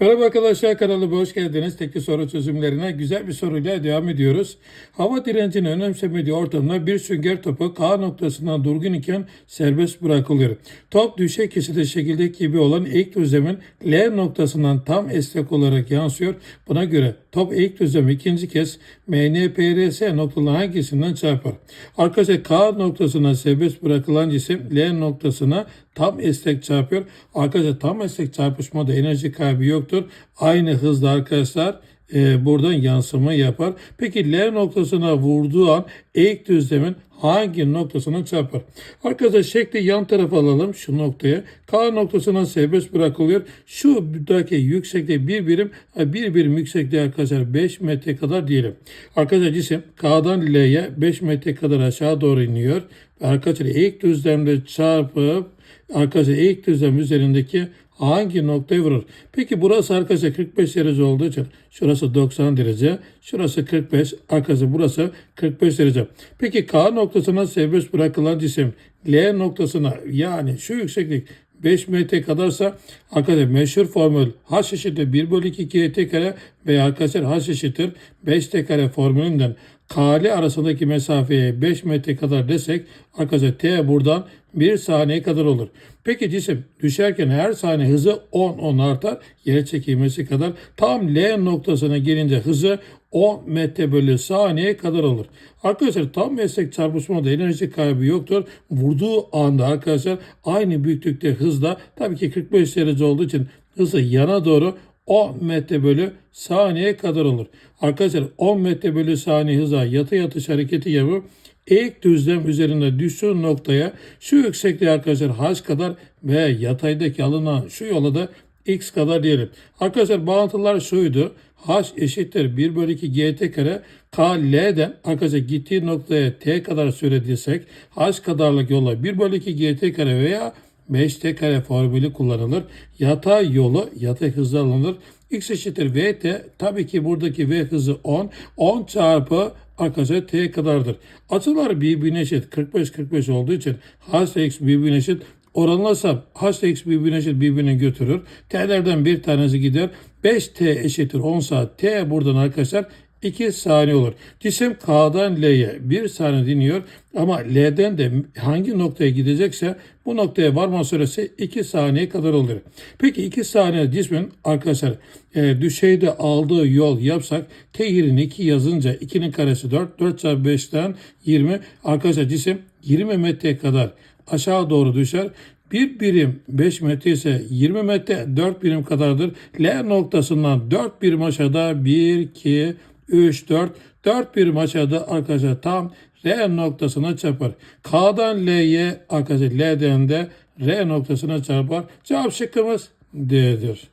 Merhaba arkadaşlar kanalıma hoş geldiniz. Tekli soru çözümlerine güzel bir soruyla devam ediyoruz. Hava direncini önemsemediği ortamda bir sünger topu K noktasından durgun iken serbest bırakılıyor. Top düşey kesili şekildeki gibi olan ilk düzlemin L noktasından tam esnek olarak yansıyor. Buna göre top ilk düzlem ikinci kez MNPRS noktalı hangisinden çarpar? Arkadaşlar K noktasına serbest bırakılan cisim L noktasına tam esnek çarpıyor. Arkadaşlar tam esnek çarpışmada enerji kaybı yoktur. Aynı hızda arkadaşlar e, buradan yansıma yapar. Peki L noktasına vurduğu an ilk düzlemin hangi noktasına çarpar? Arkadaşlar şekli yan tarafa alalım şu noktaya. K noktasına serbest bırakılıyor. Şu buradaki yüksekliği bir birim bir birim yüksekliği arkadaşlar 5 metre kadar diyelim. Arkadaşlar cisim K'dan L'ye 5 metre kadar aşağı doğru iniyor. Arkadaşlar ilk düzlemde çarpıp arkadaşlar ilk düzlem üzerindeki hangi noktayı vurur? Peki burası arkadaşlar 45 derece olduğu için şurası 90 derece, şurası 45, arkası burası 45 derece. Peki K noktasına serbest bırakılan cisim L noktasına yani şu yükseklik 5 metre kadarsa arkadaşlar meşhur formül h eşittir 1 bölü 2 gt kare veya arkadaşlar h eşittir 5 t kare formülünden K'li arasındaki mesafeye 5 metre kadar desek arkadaşlar T buradan 1 saniye kadar olur. Peki cisim düşerken her saniye hızı 10 10 artar. Yere çekilmesi kadar tam L noktasına gelince hızı 10 metre bölü saniye kadar olur. Arkadaşlar tam meslek çarpışmada enerji kaybı yoktur. Vurduğu anda arkadaşlar aynı büyüklükte hızla tabii ki 45 derece olduğu için hızı yana doğru 10 metre bölü saniye kadar olur. Arkadaşlar 10 metre bölü saniye hıza yatı yatış hareketi yapıp ilk düzlem üzerinde düştüğü noktaya şu yüksekliği arkadaşlar h kadar ve yataydaki alınan şu yola da x kadar diyelim. Arkadaşlar bağıntılar şuydu. h eşittir 1 bölü 2 gt kare k l'den arkadaşlar gittiği noktaya t kadar söylediysek h kadarlık yola 1 bölü 2 gt kare veya 5t kare formülü kullanılır. Yatay yolu yatay hızla alınır. X eşittir VT. Tabii ki buradaki V hızı 10. 10 çarpı arkadaşlar T kadardır. Açılar birbirine eşit. 45-45 olduğu için H x birbirine eşit. Oranlarsam H x birbirine eşit birbirini götürür. T'lerden bir tanesi gider. 5T eşittir 10 saat. T buradan arkadaşlar 2 saniye olur. Cisim K'dan L'ye 1 saniye diniyor ama L'den de hangi noktaya gidecekse bu noktaya varma süresi 2 saniye kadar olur. Peki 2 saniye cismin arkadaşlar e, düşeyde aldığı yol yapsak T yerine 2 yazınca 2'nin karesi 4, 4 çarpı 5'ten 20 arkadaşlar cisim 20 metreye kadar aşağı doğru düşer. Bir birim 5 metre ise 20 metre 4 birim kadardır. L noktasından 4 birim aşağıda 1, 2, 3, 4. 4 birim aşağıda arkadaşlar tam R noktasına çarpar. K'dan L'ye arkadaşlar L'den de R noktasına çarpar. Cevap şıkkımız D'dir.